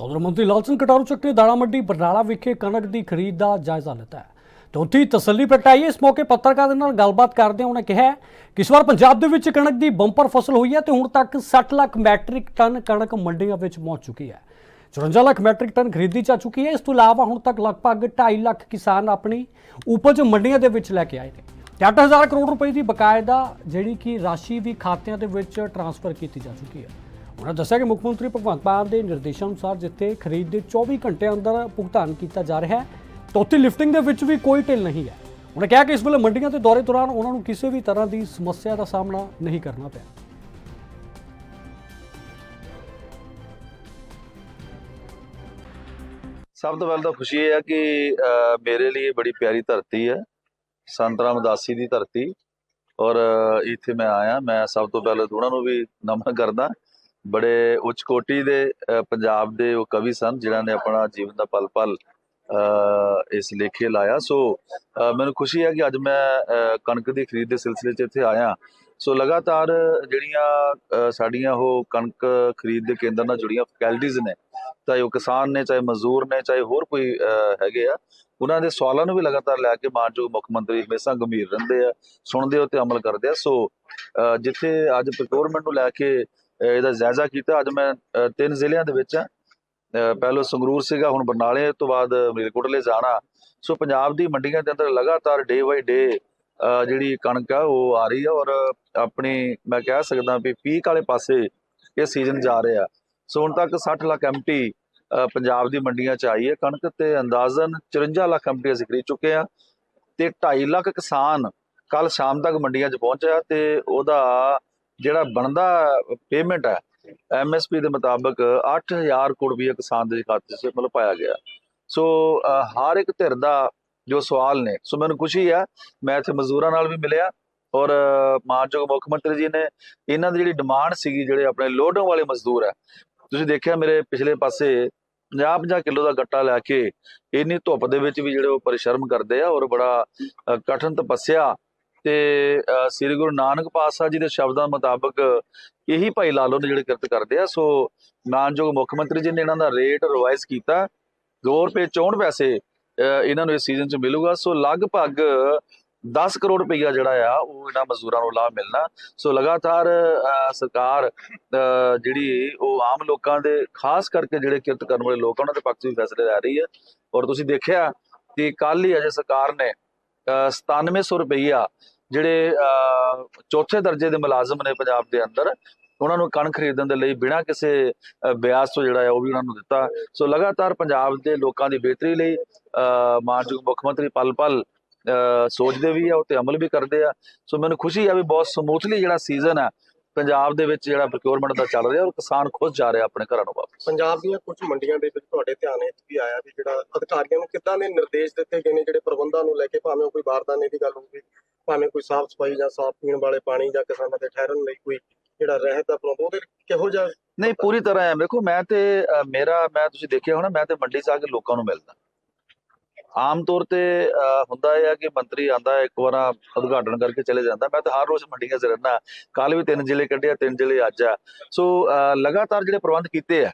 ਉਧਰ ਮੰਤਰੀ ਲਾਲ ਸਿੰਘ ਕਟਾਰੂ ਚੱਕ ਨੇ ਦਾਣਾ ਮੰਡੀ ਬਰਨਾਲਾ ਵਿਖੇ ਕਣਕ ਦੀ ਖਰੀਦ ਦਾ ਜਾਇਜ਼ਾ ਲਿੱਤਾ ਹੈ। ਤੇ ਉੱਥੇ ਹੀ ਤਸੱਲੀ ਪ੍ਰਗਟਾਈ ਇਸ ਮੌਕੇ ਪੱਤਰਕਾਰਾਂ ਦੇ ਨਾਲ ਗੱਲਬਾਤ ਕਰਦਿਆਂ ਉਹਨਾਂ ਕਿਹਾ ਕਿ ਇਸ ਵਾਰ ਪੰਜਾਬ ਦੇ ਵਿੱਚ ਕਣਕ ਦੀ ਬੰਪਰ ਫਸਲ ਹੋਈ ਹੈ ਤੇ ਹੁਣ ਤੱਕ 60 ਲੱਖ ਮੈਟ੍ਰਿਕ ਟਨ ਕਣਕ ਮੰਡੀਆਂ ਵਿੱਚ ਪਹੁੰਚ ਚੁੱਕੀ ਹੈ। 54 ਲੱਖ ਮੈਟ੍ਰਿਕ ਟਨ ਖਰੀਦੀ ਜਾ ਚੁੱਕੀ ਹੈ। ਇਸ ਤੋਂ ਇਲਾਵਾ ਹੁਣ ਤੱਕ ਲਗਭਗ 2.5 ਲੱਖ ਕਿਸਾਨ ਆਪਣੀ ਉਪਜ ਮੰਡੀਆਂ ਦੇ ਵਿੱਚ ਲੈ ਕੇ ਆਏ ਨੇ। ਤੇ 8000 ਕਰੋੜ ਰੁਪਏ ਦੀ ਬਕਾਇਦਾ ਜਿਹੜੀ ਕਿ ਰਾਸ਼ੀ ਵੀ ਖਾਤਿਆਂ ਦੇ ਵਿੱਚ ਟਰਾਂਸਫਰ ਕੀਤੀ ਜਾ ਚੁੱਕੀ ਹੈ। ਉਹਨਾਂ ਦੱਸਿਆ ਕਿ ਮੁੱਖ ਮੰਤਰੀ ਭਗਵੰਤ ਮਾਨ ਦੇ ਨਿਰਦੇਸ਼ਾਂ ਅਨੁਸਾਰ ਜਿੱਥੇ ਖਰੀਦ ਦੇ 24 ਘੰਟੇ ਅੰਦਰ ਭੁਗਤਾਨ ਕੀਤਾ ਜਾ ਰਿਹਾ ਹੈ, ਤਾਂ ਉੱਥੇ ਲਿਫਟਿੰਗ ਦੇ ਵਿੱਚ ਵੀ ਕੋਈ ਢਿੱਲ ਨਹੀਂ ਹੈ। ਉਹਨੇ ਕਿਹਾ ਕਿ ਇਸ ਵੇਲੇ ਮੰਡੀਆਂ ਦੇ ਦੌਰੇ ਦੌਰਾਨ ਉਹਨਾਂ ਨੂੰ ਕਿਸੇ ਵੀ ਤਰ੍ਹਾਂ ਦੀ ਸਮੱਸਿਆ ਦਾ ਸਾਹਮਣਾ ਨਹੀਂ ਕਰਨਾ ਪਿਆ। ਸਭ ਤੋਂ ਪਹਿਲਾਂ ਤਾਂ ਖੁਸ਼ੀ ਇਹ ਹੈ ਕਿ ਮੇਰੇ ਲਈ ਬੜੀ ਪਿਆਰੀ ਧਰਤੀ ਹੈ, ਸੰਤ ਰਾਮਦਾਸੀ ਦੀ ਧਰਤੀ। ਔਰ ਇੱਥੇ ਮੈਂ ਆਇਆ, ਮੈਂ ਸਭ ਤੋਂ ਪਹਿਲਾਂ ਉਹਨਾਂ ਨੂੰ ਵੀ ਨਮਨ ਕਰਦਾ। ਬੜੇ ਉੱਚ ਕੋਟੀ ਦੇ ਪੰਜਾਬ ਦੇ ਉਹ ਕਵੀ ਸਨ ਜਿਨ੍ਹਾਂ ਨੇ ਆਪਣਾ ਜੀਵਨ ਦਾ ਪਲ ਪਲ ਇਸ ਲੇਖੇ ਲਾਇਆ। ਸੋ ਮੈਨੂੰ ਖੁਸ਼ੀ ਹੈ ਕਿ ਅੱਜ ਮੈਂ ਕਣਕ ਦੀ ਖਰੀਦ ਦੇ ਸਿਲਸਿਲੇ 'ਚ ਇੱਥੇ ਆਇਆ। ਸੋ ਲਗਾਤਾਰ ਜਿਹੜੀਆਂ ਸਾਡੀਆਂ ਉਹ ਕਣਕ ਖਰੀਦ ਦੇ ਕੇਂਦਰ ਨਾਲ ਜੁੜੀਆਂ ਫੈਕਲਟੀਆਂ ਨੇ ਚਾਹੇ ਉਹ ਕਿਸਾਨ ਨੇ ਚਾਹੇ ਮਜ਼ਦੂਰ ਨੇ ਚਾਹੇ ਹੋਰ ਕੋਈ ਅਹ, ਹੈਗੇ ਆ ਉਹਨਾਂ ਦੇ ਸਵਾਲਾਂ ਨੂੰ ਵੀ ਲਗਾਤਾਰ ਲੈ ਕੇ ਮਾਨਯੋਗ ਮੁੱਖ ਮੰਤਰੀ ਹਮੇਸ਼ਾ ਗੰਭੀਰ ਰਹਿੰਦੇ ਆ ਸੁਣਦੇ ਹੋ ਤੇ ਅਮਲ ਕਰਦੇ ਆ। ਸੋ ਅਹ, ਜਿੱਥੇ ਅੱਜ ਪ੍ਰੋਕਿਉਰਮੈਂਟ ਨੂੰ ਲੈ ਕੇ ਇਹਦਾ ਜਾਇਜ਼ਾ ਕੀਤਾ। ਅੱਜ ਮੈਂ ਤਿੰਨ ਜ਼ਿਲ੍ਹਿਆਂ ਦੇ ਵਿੱਚ ਆ ਅਹ, ਸੰਗਰੂਰ ਸੀਗਾ ਹੁਣ ਬਰਨਾਲੇ ਤੋਂ ਬਾਅਦ ਮਲੇਰਕੋਟਲੇ ਜਾਣਾ। ਸੋ ਪੰਜਾਬ ਦੀ ਮੰਡੀਆਂ ਦੇ ਅੰਦਰ ਲਗਾਤਾਰ ਡੇ ਬਾਈ ਡੇ ਜਿਹੜੀ ਕਣਕ ਆ ਉਹ ਆ ਰਹੀ ਆ ਔਰ ਆਪਣੀ ਮੈਂ ਕਹਿ ਸਕਦਾ ਵੀ ਪੀਕ ਵਾਲੇ ਪਾਸੇ ਇਹ ਸੀਜ਼ਨ ਜਾ ਰਿਹਾ। ਸੋ ਹੁਣ ਤੱਕ 60 ਲੱਖ ਐਮਟੀ ਪੰਜਾਬ ਦੀ ਮੰਡੀਆਂ ਚ ਆਈ ਹੈ ਕਣਕ ਤੇ ਅੰਦਾਜ਼ਨ 54 ਲੱਖ ਐਮਟੀ ਅਸੀਂ ਖਰੀਦ ਚੁੱਕੇ ਆ ਤੇ 2.5 ਲੱਖ ਕਿਸਾਨ ਕੱਲ ਸ਼ਾਮ ਤੱਕ ਮੰਡੀਆਂ 'ਚ ਪਹੁੰਚਿਆ ਤੇ ਉਹਦਾ ਜਿਹੜਾ ਬਣਦਾ ਪੇਮੈਂਟ ਹੈ ਐਮਐਸਪੀ ਦੇ ਮੁਤਾਬਕ 8000 ਕਰੋੜ ਰੁਪਏ ਕਿਸਾਨ ਦੇ ਖਾਤੇ 'ਚ ਮਤਲਬ ਪਾਇਆ ਗਿਆ। ਸੋ ਹਰ ਇੱਕ ਧਿਰ ਦਾ ਜੋ ਸਵਾਲ ਨੇ ਸੋ ਮੈਨੂੰ ਖੁਸ਼ੀ ਆ ਮੈਂ ਇੱਥੇ ਮਜ਼ਦੂਰਾਂ ਨਾਲ ਵੀ ਮਿਲਿਆ ਔਰ ਮਾਨਯੋਗ ਮੁੱਖ ਮੰਤਰੀ ਜੀ ਨੇ ਇਹਨਾਂ ਦੀ ਜਿਹੜੀ ਡਿਮਾਂਡ ਸੀਗੀ ਜਿਹੜੇ ਆਪਣੇ ਲੋਡੋਂ ਵਾਲੇ ਮਜ਼ਦੂਰ ਹੈ ਤੁਸੀਂ ਦੇਖਿਆ ਮੇਰੇ ਪਿਛਲੇ ਪਾਸੇ 50-50 ਕਿਲੋ ਦਾ ਗੱਟਾ ਲੈ ਕੇ ਇੰਨੀ ਧੁੱਪ ਦੇ ਵਿੱਚ ਵੀ ਜਿਹੜੇ ਉਹ ਪਰਿਸ਼ਰਮ ਕਰਦੇ ਆ ਔਰ ਬੜਾ ਅ, ਕਠਿਨ ਤਪੱਸਿਆ ਤੇ ਸ੍ਰੀ ਗੁਰੂ ਨਾਨਕ ਪਾਤਸ਼ਾਹ ਜੀ ਦੇ ਸ਼ਬਦਾਂ ਮੁਤਾਬਕ ਇਹੀ ਭਾਈ ਲਾਲੋ ਨੇ ਜਿਹੜੇ ਕਿਰਤ ਕਰਦੇ ਆ। ਸੋ ਮਾਨਯੋਗ ਮੁੱਖ ਮੰਤਰੀ ਜੀ ਨੇ ਇਹਨਾਂ ਦਾ ਰੇਟ ਰਿਵਾਈਜ਼ ਕੀਤਾ। 2 ਰੁਪਏ 64 ਪੈਸੇ ਇਹਨਾਂ ਨੂੰ ਇਸ ਸੀਜ਼ਨ 'ਚ ਮਿਲੂਗਾ। ਸੋ ਲਗਭਗ 10 ਕਰੋੜ ਰੁਪਈਆ ਜਿਹੜਾ ਆ ਉਹ ਇਹਨਾਂ ਮਜ਼ਦੂਰਾਂ ਨੂੰ ਲਾਭ ਮਿਲਣਾ। ਸੋ ਲਗਾਤਾਰ ਅ, ਸਰਕਾਰ ਅ, ਜਿਹੜੀ ਉਹ ਆਮ ਲੋਕਾਂ ਦੇ ਖਾਸ ਕਰਕੇ ਜਿਹੜੇ ਕਿਰਤ ਕਰਨ ਵਾਲੇ ਲੋਕ ਆ, ਉਹਨਾਂ ਦੇ ਪੱਖ 'ਚ ਵੀ ਫੈਸਲੇ ਲੈ ਰਹੀ ਹੈ ਔਰ ਤੁਸੀਂ ਦੇਖਿਆ ਕਿ ਕੱਲ ਹੀ ਅਜੇ ਸਰਕਾਰ ਨੇ ਅ, 9700 ਰੁਪਈਆ ਜਿਹੜੇ ਚੌਥੇ ਦਰਜੇ ਦੇ ਮੁਲਾਜ਼ਮ ਨੇ ਪੰਜਾਬ ਦੇ ਅੰਦਰ ਉਹਨਾਂ ਨੂੰ ਕਣ ਖਰੀਦਣ ਦੇ ਲਈ ਬਿਨਾਂ ਕਿਸੇ ਅ, ਵਿਆਜ ਤੋਂ ਜਿਹੜਾ ਹੈ ਉਹ ਵੀ ਉਹਨਾਂ ਨੂੰ ਦਿੱਤਾ। ਸੋ ਲਗਾਤਾਰ ਪੰਜਾਬ ਦੇ ਲੋਕਾਂ ਦੀ ਬਿਹਤਰੀ ਲਈ ਅ, ਮਾਨਯੋਗ ਮੁੱਖ ਮੰਤਰੀ ਪਲ ਪਲ ਅ, ਸੋਚਦੇ ਵੀ ਆ ਉਹ ਤੇ ਅਮਲ ਵੀ ਕਰਦੇ ਆ। ਸੋ ਮੈਨੂੰ ਖੁਸ਼ੀ ਆ ਵੀ ਬਹੁਤ ਸਮੂਥਲੀ ਜਿਹੜਾ ਸੀਜ਼ਨ ਆ ਪੰਜਾਬ ਦੇ ਵਿੱਚ ਜਿਹੜਾ ਪ੍ਰੋਕਿਉਰਮੈਂਟ ਦਾ ਚੱਲ ਰਿਹਾ ਔਰ ਕਿਸਾਨ ਖੁਦ ਜਾ ਰਿਹਾ ਆਪਣੇ ਘਰਾਂ ਨੂੰ ਵਾਪਸ। ਪੰਜਾਬ ਦੀਆਂ ਕੁਝ ਮੰਡੀਆਂ ਦੇ ਵਿੱਚ ਤੁਹਾਡੇ ਧਿਆਨ ਵਿੱਚ ਵੀ ਆਇਆ ਵੀ ਜਿਹੜਾ ਅਧਿਕਾਰੀਆਂ ਨੂੰ ਕਿੱਦਾਂ ਦੇ ਨਿਰਦੇਸ਼ ਦਿੱਤੇ ਗਏ ਨੇ ਜਿਹੜੇ ਪ੍ਰਬੰਧਾਂ ਨੂੰ ਲੈ ਕੇ ਭਾਵੇਂ ਕੋਈ ਬਾਰਦਾਨੇ ਦੀ ਗੱਲ ਹੋਵੇ ਭਾਵੇਂ ਕੋਈ ਸਾਫ਼ ਸਫ਼ਾਈ ਜਾਂ ਸਾਫ਼ ਪੀਣ ਵਾਲੇ ਪਾਣੀ ਜਾਂ ਕਿਸਾਨਾਂ ਦੇ ਠਹਿਰਨ ਲਈ ਕੋਈ ਜਿਹੜਾ ਰਹਿਤ ਦਾ ਪ੍ਰਬੰਧ ਉਹਦੇ ਕਿਹੋ ਜਿਹਾ ਨਹੀਂ ਪੂਰੀ ਤਰ੍ਹਾਂ ਹੈ ਵੇਖੋ ਮੈਂ ਤੇ ਮੇਰਾ ਮੈਂ ਤੁਸੀਂ ਦੇਖਿਆ ਹੋਣਾ ਮੈਂ ਤੇ ਮੰਡੀ ਆ ਕੇ ਲੋਕਾਂ ਨੂੰ ਮਿਲਦਾ। ਆਮ ਤੌਰ ਤੇ ਹੁੰਦਾ ਹੈ ਕਿ ਮੰਤਰੀ ਆਂਦਾ ਇੱਕ ਵਾਰ ਉਦਘਾਟਨ ਕਰਕੇ ਚਲੇ ਜਾਂਦਾ। ਮੈਂ ਤਾਂ ਹਰ ਰੋਜ਼ ਮੰਡੀਆਂ 'ਚ ਰਹਿਣਾ ਕੱਲ ਵੀ ਤਿੰਨ ਜ਼ਿਲ੍ਹੇ ਕੱਢਿਆ ਤਿੰਨ ਜ਼ਿਲ੍ਹੇ ਅੱਜ ਆ। ਸੋ ਲਗਾਤਾਰ ਜਿਹੜੇ ਪ੍ਰਬੰਧ ਕੀਤੇ ਆ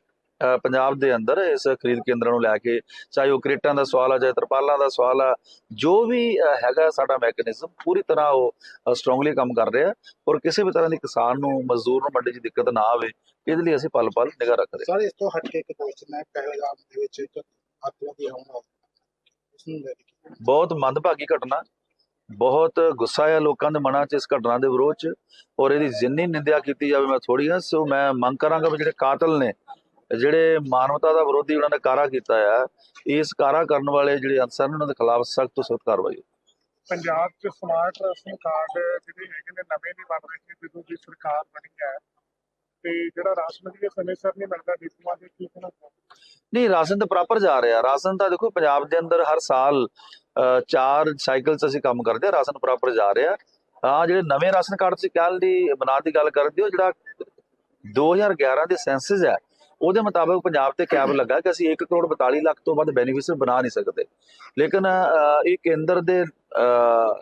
ਪੰਜਾਬ ਦੇ ਅੰਦਰ ਇਸ ਖਰੀਦ ਕੇਂਦਰਾਂ ਨੂੰ ਲੈ ਕੇ, ਚਾਹੇ ਉਹ ਕ੍ਰੇਟਾਂ ਦਾ ਸਵਾਲ ਆ, ਚਾਹੇ ਤਰਪਾਲਾਂ ਦਾ ਸਵਾਲ ਆ, ਜੋ ਵੀ ਹੈਗਾ ਸਾਡਾ ਮੈਕੈਨਿਜ਼ਮ, ਪੂਰੀ ਤਰ੍ਹਾਂ ਉਹ ਸਟਰੋਂਗਲੀ ਕੰਮ ਕਰ ਰਿਹਾ। ਔਰ ਕਿਸੇ ਵੀ ਤਰ੍ਹਾਂ ਦੀ ਕਿਸਾਨ ਨੂੰ, ਮਜ਼ਦੂਰ ਨੂੰ ਮੰਡੀ 'ਚ ਦਿੱਕਤ ਨਾ ਆਵੇ, ਇਹਦੇ ਲਈ ਅਸੀਂ ਪਲ ਪਲ ਨਿਗਾਹ ਰੱਖਦੇ ਸਰ, ਇਸ ਤੋਂ ਹਟ ਕੇ ਇੱਕ ਕੁਐਸਚਨ ਹੈ, ਪਹਿਲਗਾਮ ਦੇ ਵਿੱਚ ਇੱਕ ਆਤਮਹੱਤਿਆ ਹੋਣਾ ਬਹੁਤ ਮੰਦਭਾਗੀ ਘਟਨਾ। ਬਹੁਤ ਗੁੱਸਾ ਹੈ ਲੋਕਾਂ ਦੇ ਮਨਾਂ 'ਚ ਇਸ ਘਟਨਾ ਦੇ ਵਿਰੋਧ 'ਚ ਔਰ ਇਹਦੀ ਜਿੰਨੀ ਨਿੰਦਿਆ ਕੀਤੀ ਜਾਵੇ ਮੈਂ ਥੋੜੀ ਆ ਸੋ ਮੈਂ ਮੰਗ ਕਰਾਂਗਾ ਵੀ ਜਿਹੜੇ ਕਾਤਲ ਨੇ, ਜਿਹੜੇ ਮਾਨਵਤਾ ਦਾ ਵਿਰੋਧੀ ਉਹਨਾਂ ਨੇ ਕਾਰਾ ਕੀਤਾ ਹੈ ਇਸ ਕਾਰਾ ਕਰਨ ਵਾਲੇ ਜਿਹੜੇ ਅਨਸਰ ਨੇ ਉਹਨਾਂ ਦੇ ਖਿਲਾਫ ਸਖਤ ਤੋਂ ਸਖਤ ਕਾਰਵਾਈ ਪੰਜਾਬ 'ਚ ਸਮਾਰਟ ਰਾਸ਼ਨ ਕਾਰਡ ਜਿਹੜੇ ਹੈਗੇ ਨੇ, ਨਵੇਂ ਨਹੀਂ ਬਣ ਰਹੇ ਜਦੋਂ ਦੀ ਸਰਕਾਰ ਬਣੀ ਹੈ ਤੇ ਜਿਹੜਾ ਰਾਸ਼ਨ ਦੀ ਸਮੇਂ ਸਿਰ ਨਹੀਂ ਮਿਲਦਾ ਡਿਪੂਆਂ ਦੇ ਕੀ ਕਹਿਣਾ ਨਹੀਂ, ਰਾਸ਼ਨ ਤਾਂ ਪ੍ਰਾਪਰ ਜਾ ਰਿਹਾ। ਰਾਸ਼ਨ ਤਾਂ ਦੇਖੋ, ਪੰਜਾਬ ਦੇ ਅੰਦਰ ਹਰ ਸਾਲ ਚਾਰ ਸਾਈਕਲ ਅਸੀਂ ਕੰਮ ਕਰਦੇ ਆ ਰਾਸ਼ਨ ਪ੍ਰਾਪਰ ਜਾ ਰਿਹਾ। ਹਾਂ ਜਿਹੜੇ ਨਵੇਂ ਰਾਸ਼ਨ ਕਾਰਡ ਸੀ ਕੱਲ ਦੀ ਬਨਾਦ ਦੀ ਗੱਲ ਕਰਦੇ ਹੋ, ਜਿਹੜਾ 2011 ਦੇ ਸੈਂਸਸ ਹੈ, ਉਹਦੇ ਮੁਤਾਬਕ ਪੰਜਾਬ ਤੇ ਕੈਬ ਲੱਗਾ ਕਿ ਅਸੀਂ 1 ਕਰੋੜ 42 ਲੱਖ ਤੋਂ ਵੱਧ ਬੈਨੀਫਿਸ਼ੀਅਰ ਬਣਾ ਨਹੀਂ ਸਕਦੇ। ਲੇਕਿਨ ਇਹ ਕੇਂਦਰ ਦੇ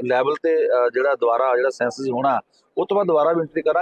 ਲੈਵਲ ਤੇ ਜਿਹੜਾ ਦੁਆਰਾ, ਜਿਹੜਾ ਸੈਂਸਸ ਹੋਣਾ, ਉਹ ਤੋਂ ਬਾਅਦ ਦੁਬਾਰਾ ਵੀ ਐਂਟਰੀ ਕਰਾਂਗੇ।